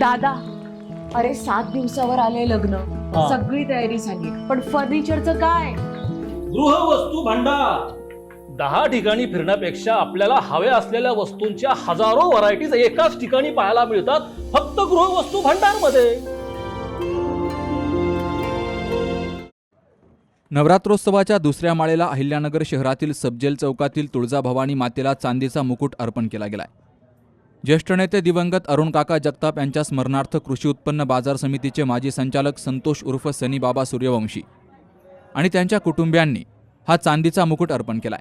दादा अरे सात दिवसावर आले लग्न. हा. सगळी तयारी झाली. पण फर्निचरचं काय? गृहवस्तू भांडार. दहा ठिकाणी फिरण्यापेक्षा आपल्याला हव्या असलेल्या वस्तूंच्या हजारो व्हरायटीज एकाच ठिकाणी पाहायला मिळतात फक्त गृहवस्तू भांडारमध्ये नवरात्रोत्सवाच्या दुसऱ्या माळेला अहिल्यानगर शहरातील सबजेल चौकातील तुळजाभवानी मातेला चांदीचा मुकुट अर्पण केला गेलाय. ज्येष्ठ नेते दिवंगत अरुण काका जगताप यांच्या स्मरणार्थ कृषी उत्पन्न बाजार समितीचे माजी संचालक संतोष उर्फ सनीबाबा सूर्यवंशी आणि त्यांच्या कुटुंबियांनी हा चांदीचा मुकुट अर्पण केलाय.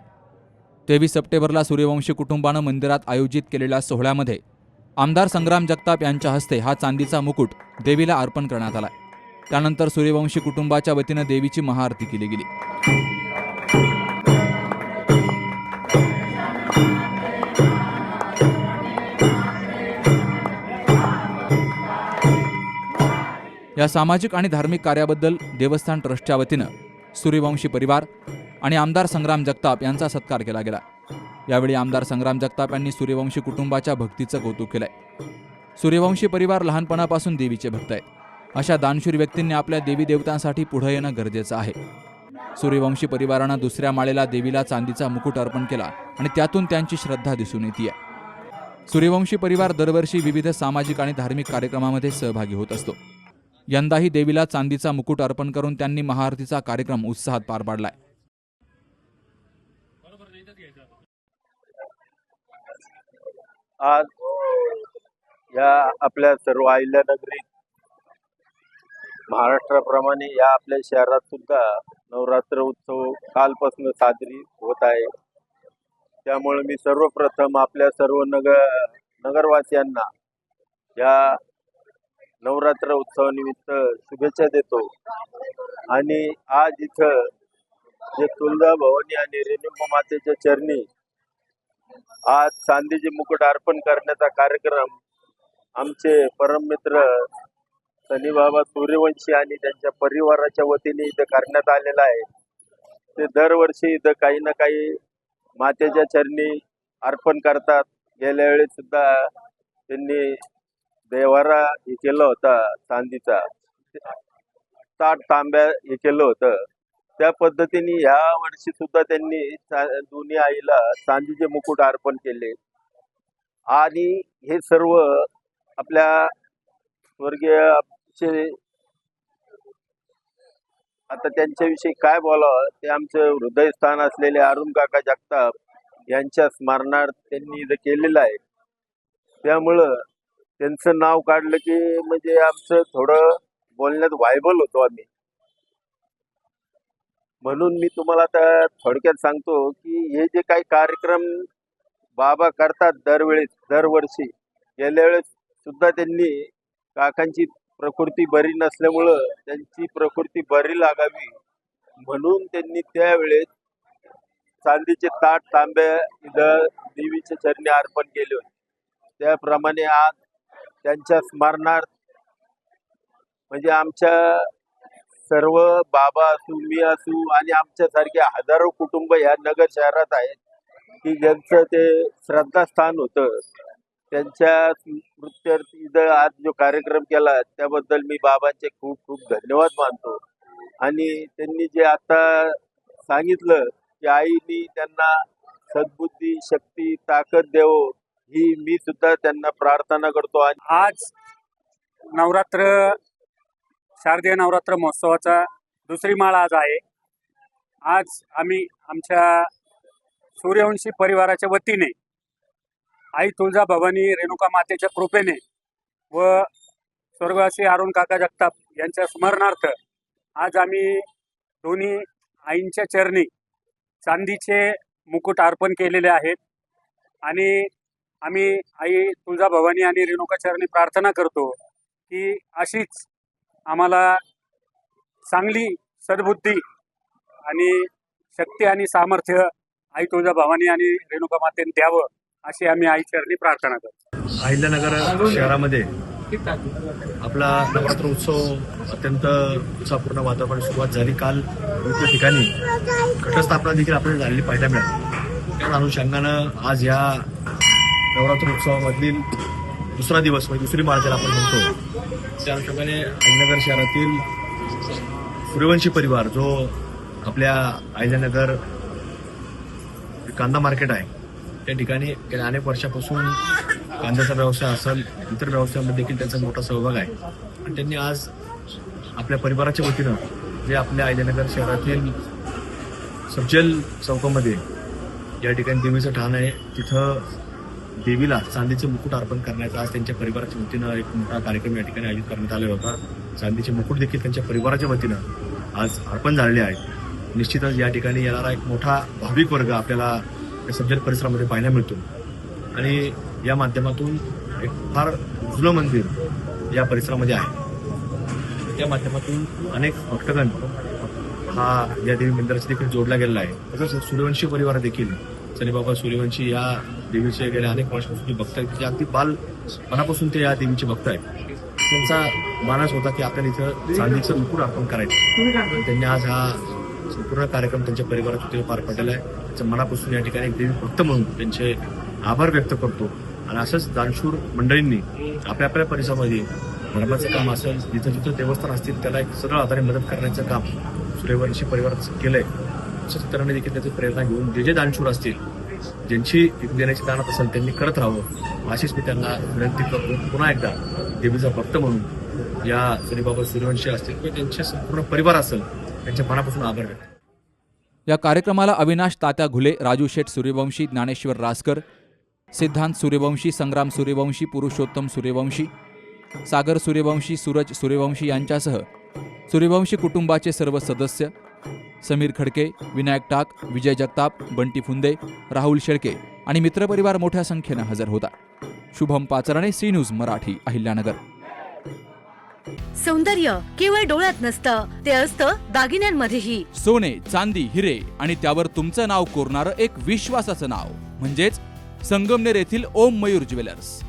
तेवीस सप्टेंबरला सूर्यवंशी कुटुंबानं मंदिरात आयोजित केलेल्या सोहळ्यामध्ये आमदार संग्राम जगताप यांच्या हस्ते हा चांदीचा मुकुट देवीला अर्पण करण्यात आला त्यानंतर सूर्यवंशी कुटुंबाच्या वतीनं देवीची महाआरती केली गेली. या सामाजिक आणि धार्मिक कार्याबद्दल देवस्थान ट्रस्टच्या वतीनं सूर्यवंशी परिवार आणि आमदार संग्राम जगताप यांचा सत्कार केला गेला. यावेळी आमदार संग्राम जगताप यांनी सूर्यवंशी कुटुंबाच्या भक्तीचं कौतुक केलंय. सूर्यवंशी परिवार लहानपणापासून देवीचे भक्त आहेत अशा दानशूर व्यक्तींनी आपल्या देवी देवतांसाठी पुढे येणं गरजेचं आहे. सूर्यवंशी परिवारानं दुसऱ्या माळेला देवीला चांदीचा मुकुट अर्पण केला आणि त्यातून त्यांची श्रद्धा दिसून येते सूर्यवंशी परिवार दरवर्षी विविध सामाजिक आणि धार्मिक कार्यक्रमामध्ये सहभागी होत असतो. यंदाही देवीला चांदीचा मुकुट अर्पण करून त्यांनी महाआरतीचा कार्यक्रम उत्साहात पार पाडलाय. आज या आपल्या सर्व अहिल्यानगरी महाराष्ट्राप्रमाणे या आपल्या शहरात सुद्धा नवरात्र उत्सव कालपासून साजरी होत आहे. त्यामुळे मी सर्वप्रथम आपल्या सर्व नगर नगरवासियांना या नवरात्र उत्सवानिमित्त शुभेच्छा देतो. आणि आज इथं जे तुळजा भवानी आणि रेणुका मातेच्या चरणी आज चांदीचे मुकुट अर्पण करण्याचा कार्यक्रम आमचे परममित्र सनीबाबा सूर्यवंशी आणि त्यांच्या परिवाराच्या वतीने इथं करण्यात आलेला आहे. ते दरवर्षी इथं काही ना काही मातेच्या चरणी अर्पण करतात. गेल्या वेळी सुद्धा त्यांनी देवारा हे केलं होता चांदीचा. ताट तांब्या हे केलं होतं. त्या पद्धतीने ह्या वर्षी सुद्धा त्यांनी दोन्ही आईला चांदीचे मुकुट अर्पण केले. आणि हे सर्व आपल्या स्वर्गीय आता त्यांच्याविषयी काय बोलावं? ते आमचं हृदयस्थान असलेले अरुण काका जगताप यांच्या स्मरणार्थ त्यांनी इथं केलेलं आहे. त्यामुळं त्यांचं नाव काढलं की म्हणजे आमचं थोडं बोलण्यात व्हायबल होतो आम्ही. म्हणून मी तुम्हाला आता थोडक्यात सांगतो की हे जे काही कार्यक्रम बाबा करतात दरवेळेस दरवर्षी गेल्या वेळेस सुद्धा त्यांनी काकांची प्रकृती बरी नसल्यामुळं त्यांची प्रकृती बरी लागावी म्हणून त्यांनी त्यावेळेस चांदीचे ताट तांब्या इथं देवीच्या चरणी अर्पण केले होते. त्याप्रमाणे आज त्यांच्या स्मरणार्थ म्हणजे आमच्या सर्व बाबा असू मी असू आणि आमच्यासारखे हजारो कुटुंब ह्या नगर शहरात आहेत. की ज्यांचं ते श्रद्धास्थान होतं. त्यांच्या स्मृत्यर्थ जर आज जो कार्यक्रम केला त्याबद्दल मी बाबांचे खूप खूप धन्यवाद मानतो. आणि त्यांनी जे आता सांगितलं की आईनी त्यांना सद्बुद्धी शक्ती ताकद देवो ही मी सुद्धा त्यांना प्रार्थना करतो. आणि आज नवरात्र शारदीय नवरात्र महोत्सवाचा दुसरी माळ आज आहे. आज आम्ही आमच्या सूर्यवंशी परिवाराच्या वतीने आई तुळजा भवानी रेणुका मातेच्या कृपेने व स्वर्गवासी अरुण काका जगताप यांच्या स्मरणार्थ आज आम्ही दोन्ही आईंच्या चरणी चांदीचे मुकुट अर्पण केलेले आहेत. आणि आम्ही आई तुळजाभवानी आणि रेणुकाचरणी प्रार्थना करतो की अशीच आम्हाला चांगली सद्बुद्धी आणि शक्ती आणि सामर्थ्य आई तुळजाभवानी आणि रेणुका मातेने द्यावं अशी आम्ही आई चरणी प्रार्थना करतो. अहिल्यानगर शहरामध्ये आपला नवरात्र उत्सव अत्यंत उत्साहपूर्ण वातावरण सुरुवात झाली. काल विविध ठिकाणी घटस्थापना देखील आपल्याला झालेली पाहायला मिळाली. त्या अनुषंगानं आज या नवरात्र उत्सवामधील दुसरा दिवस म्हणजे दुसरी माळ ज्याला आपण म्हणतो त्या अनुषंगाने अहिल्यानगर शहरातील सूर्यवंशी परिवार जो आपल्या अहिल्यानगर कांदा मार्केट आहे त्या ठिकाणी गेल्या अनेक वर्षापासून कांद्याचा व्यवसाय असेल इतर व्यवसायामध्ये देखील त्यांचा मोठा सहभाग आहे. आणि त्यांनी आज आपल्या परिवाराच्या वतीनं जे आपल्या अहिल्यानगर शहरातील सबजेल चौकामध्ये या ठिकाणी देवीचं ठाण आहे तिथं देवीला चांदीचे मुकुट अर्पण करण्याचा आज त्यांच्या परिवाराच्या वतीनं एक मोठा कार्यक्रम या ठिकाणी आयोजित करण्यात आला होता. चांदीचे मुकुट देखील त्यांच्या परिवाराच्या वतीनं आज अर्पण झालेले आहेत. निश्चितच या ठिकाणी येणारा एक मोठा भाविक वर्ग आपल्याला या सज्जन परिसरामध्ये पाहायला मिळतो. आणि या माध्यमातून एक फार जुनं मंदिर या परिसरामध्ये आहे. त्या माध्यमातून अनेक भक्तगण हा या देवी मंदिराशी देखील जोडला गेलेला आहे. तसंच सूर्यवंशी परिवार देखील शनीबाबा सूर्यवंशी या देवीचे गेल्या अनेक वर्षापासून भक्त आहेत जे अगदी बाल मनापासून ते या देवीचे भक्त आहेत त्यांचा मानस होता की आपण इथं चांदीचं मुकुट अर्पण करायचं. त्यांनी आज हा संपूर्ण कार्यक्रम त्यांच्या परिवारात तिथे पार पडलेला आहे. त्यांच्या मनापासून या ठिकाणी एक देवी भक्त म्हणून त्यांचे आभार व्यक्त करतो. आणि असंच दानशूर मंडळींनी आपल्या आपल्या परिसरामध्ये धर्माचं काम असेल जिथं जिथं देवस्थान असतील त्याला एक सरळ आधारे मदत करण्याचं काम सूर्यवंशी परिवाराचं केलंय. तसंच देखील त्याची प्रेरणा घेऊन जे जे दानशूर असतील ज्यांची देण्याची दानत असेल त्यांनी करत राहावं अशीच मी त्यांना विनंती करतो. पुन्हा एकदा देवीचा भक्त म्हणून या श्रीबाबा सूर्यवंशी असतील किंवा त्यांच्या संपूर्ण परिवार असेल त्यांच्या मनापासून आभार व्यक्त या कार्यक्रमाला अविनाश तात्या घुले राजू शेठ सूर्यवंशी ज्ञानेश्वर रासकर सिद्धांत सूर्यवंशी संग्राम सूर्यवंशी पुरुषोत्तम सूर्यवंशी सागर सूर्यवंशी सूरज सूर्यवंशी यांच्यासह सूर्यवंशी कुटुंबाचे सर्व सदस्य समीर खडके विनायक टाक विजय जगताप बंटी फुंदे राहुल शेळके आणि मित्रपरिवार मोठ्या संख्येनं हजर होता. Shubham Pachrane C news Marathi Ahilyanagar. सौंदर्य केवळ डोळ्यात नसतं ते असतं दागिन्यांमध्येही. सोने चांदी हिरे आणि त्यावर तुमचं नाव कोरणारं एक विश्वासाचं नाव. म्हणजेच संगमनेर येथील ओम मयूर ज्वेलर्स.